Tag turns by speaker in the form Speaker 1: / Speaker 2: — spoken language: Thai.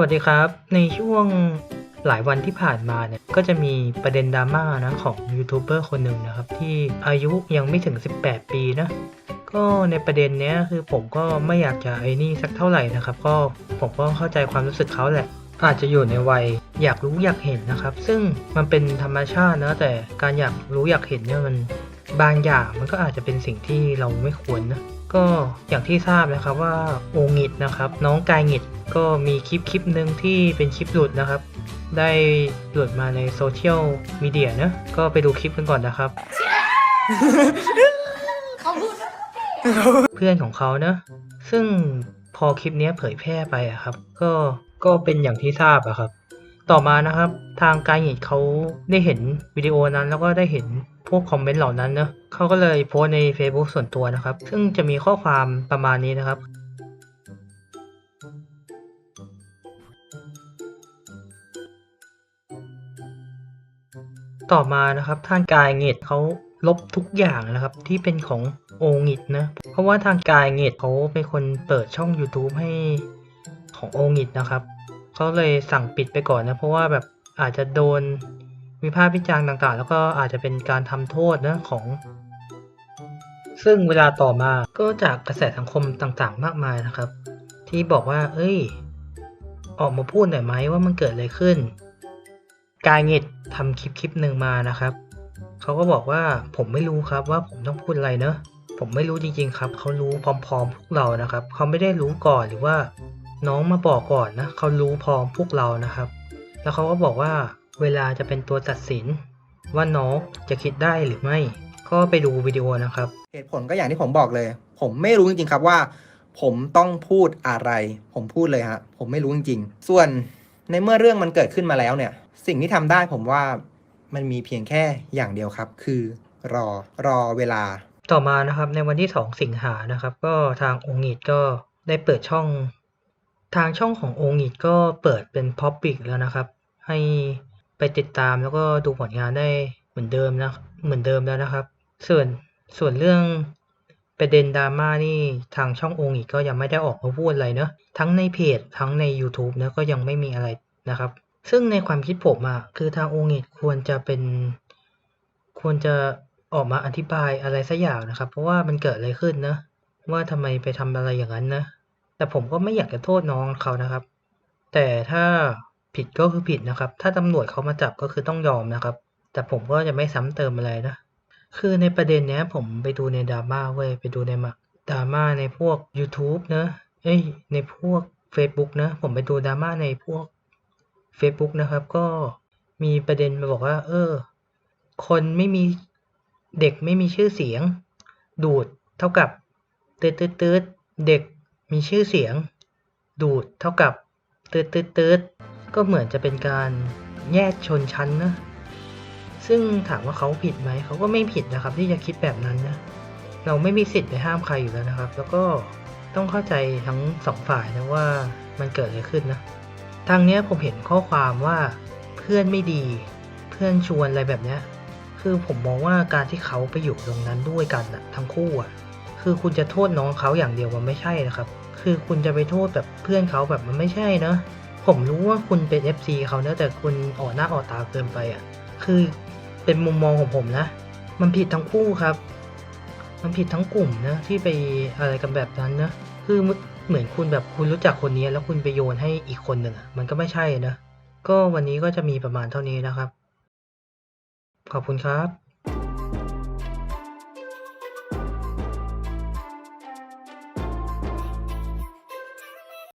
Speaker 1: วัสดีครับ ในช่วงหลายวันที่ผ่านมาเนี่ยก็จะมีประเด็นดราม่านะของยูทูบเบอร์คนหนึ่งนะครับ ที่อายุยังไม่ถึง 18 ปีนะก็ในประเด็นเนี้ยคือผมก็ไม่อยากจะไอ้นี่สักเท่าไหร่นะครับ ก็ผมก็เข้าใจความรู้สึกเขาแหละ อาจจะอยู่ในวัยอยากรู้อยากเห็นนะครับ ซึ่งมันเป็นธรรมชาตินะแต่การอยากรู้อยากเห็นเนี่ยมันบางอย่างมันก็อาจจะเป็นสิ่งที่เราไม่ควรนะ ก็อย่างที่ทราบนะครับว่าโองิดนะครับ น้องกายงิดก็มีคลิปคลิปหนึ่งที่เป็นคลิปหลุดนะครับ ได้หลุดมาในโซเชียลมีเดียนะก็ไปดูคลิปกันก่อนนะครับ
Speaker 2: เขาพูดว่า
Speaker 1: เพื่อนของเขานะ ซึ่งพอคลิปเนี้ยเผยแพร่ไปอะครับ ก็ก็เป็นอย่างที่ทราบอะครับ ต่อมานะครับ ทางการหิดเขาได้เห็นวิดีโอนั้นแล้วก็ได้เห็นพวกคอมเมนต์เหล่านั้นเนอะเขาก็เลยโพสใน Facebook ส่วนตัวนะครับ ซึ่งจะมีข้อความประมาณนี้นะครับ ต่อมานะครับทางกายเงดเขาลบทุกอย่างนะครับที่เป็นของโองิดนะ เพราะว่าทางกายเงดเขาเป็นคนเปิดช่อง YouTube ให้ของโองิดนะครับ เขาเลยสั่งปิดไปก่อนนะ เพราะว่าแบบอาจจะโดนวิพากษ์วิจารณ์ต่างๆ แล้วก็อาจจะเป็นการทำโทษนะของ ซึ่งเวลาต่อมาก็จากกระแสสังคมต่างๆ มากมายนะครับ ที่บอกว่า เอ้ย ออกมาพูดหน่อยไหมว่ามันเกิดอะไรขึ้น กายเงดทำคลิปคลิปหนึ่งมานะครับเขาก็บอกว่าผมไม่รู้ครับว่าผมต้องพูดอะไรเนอะผมไม่รู้จริงๆครับ เขารู้พร้อมๆพวกเรานะครับ เขาไม่ได้รู้ก่อนหรือว่า น้องมาบอกก่อนนะเขารู้พร้อมพวกเรานะครับ แล้วเขาก็บอกว่าเวลาจะเป็นตัวตัดสิน ว่าน้องจะคิดได้หรือไม่ ก็ไปดูวิดีโอนะครับ
Speaker 3: เหตุผลก็อย่างที่ผมบอกเลย ผมไม่รู้จริงๆครับว่า ผมต้องพูดอะไร ผมพูดเลยฮะผมไม่รู้จริงๆ ส่วนในเมื่อเรื่องมันเกิดขึ้นมาแล้วเนี่ย สิ่งที่ทำได้ผมว่ามันมีเพียงแค่อย่างเดียวครับ คือรอรอเวลา
Speaker 1: ต่อมานะครับในวันที่ 2 สิงหานะครับ ก็ทางองค์อิดก็ได้เปิดช่อง ทางช่องขององิดก็เปิดเป็นพ็อปิกแล้วนะครับ ให้ไปติดตามแล้วก็ดูผลงานได้เหมือนเดิมนะเหมือนเดิมแล้วนะครับ ส่วนส่วนเรื่องประเด็นดราม่านี่ทางช่ององค์อิก็ยังไม่ได้ออกมาพูดอะไรเนอะทั้งในเพจทั้งใน YouTube นะก็ยังไม่มีอะไรนะครับ ซึ่งในความคิดผมอะคือทางองค์อิควรจะเป็นควรจะออกมาอธิบายอะไรสักอย่างนะครับ เพราะว่ามันเกิดอะไรขึ้นนะว่าทำไมไปทำอะไรอย่างนั้นนะ แต่ผมก็ไม่อยากจะโทษน้องเขานะครับ แต่ถ้าผิดก็คือผิดนะครับ ถ้าตำรวจเขามาจับก็คือต้องยอมนะครับ แต่ผมก็จะไม่ซ้ำเติมอะไรนะ คือในประเด็นเนี้ยผมไปดูในดราม่าเว้ย ไปดูในมาดราม่าในพวก YouTube นะเอ้ย ในพวก Facebook นะ ผมไปดูดราม่าในพวก Facebook นะครับ ก็มีประเด็นมาบอกว่า เออ คนไม่มีเด็กไม่มีชื่อเสียง ดูดเท่ากับตืดตืดตืดเด็ก มีชื่อเสียง ดูดเท่ากับตืดตืดตืดก็เหมือนจะเป็นการแยกชนชั้นนะ ซึ่งถามว่าเขาผิดไหม เขาก็ไม่ผิดนะครับ ที่จะคิดแบบนั้นนะ เราไม่มีสิทธิ์ไปห้ามใครอยู่แล้วนะครับ แล้วก็ต้องเข้าใจทั้งสองฝ่ายนะว่ามันเกิดอะไรขึ้นนะ ทางเนี้ยผมเห็นข้อความว่าเพื่อนไม่ดี เพื่อนชวนอะไรแบบเนี้ย คือผมมองว่าการที่เขาไปอยู่ตรงนั้นด้วยกันนะทั้งคู่อะ คือคุณจะโทษน้องเขาอย่างเดียวมันไม่ใช่นะครับ คือคุณจะไปโทษแบบเพื่อนเขาแบบมันไม่ใช่นะ ผมรู้ว่าคุณเป็น FC เขานะแต่คุณออกหน้าออกตาเกินไปอะ คือเป็นมุมมองของผมนะ มันผิดทั้งคู่ครับ มันผิดทั้งกลุ่มนะที่ไปอะไรกันแบบนั้นนะ คือเหมือนคุณแบบคุณรู้จักคนนี้แล้วคุณไปโยนให้อีกคนหนึ่งอะ มันก็ไม่ใช่นะ ก็วันนี้ก็จะมีประมาณเท่านี้นะครับ ขอบคุณครับ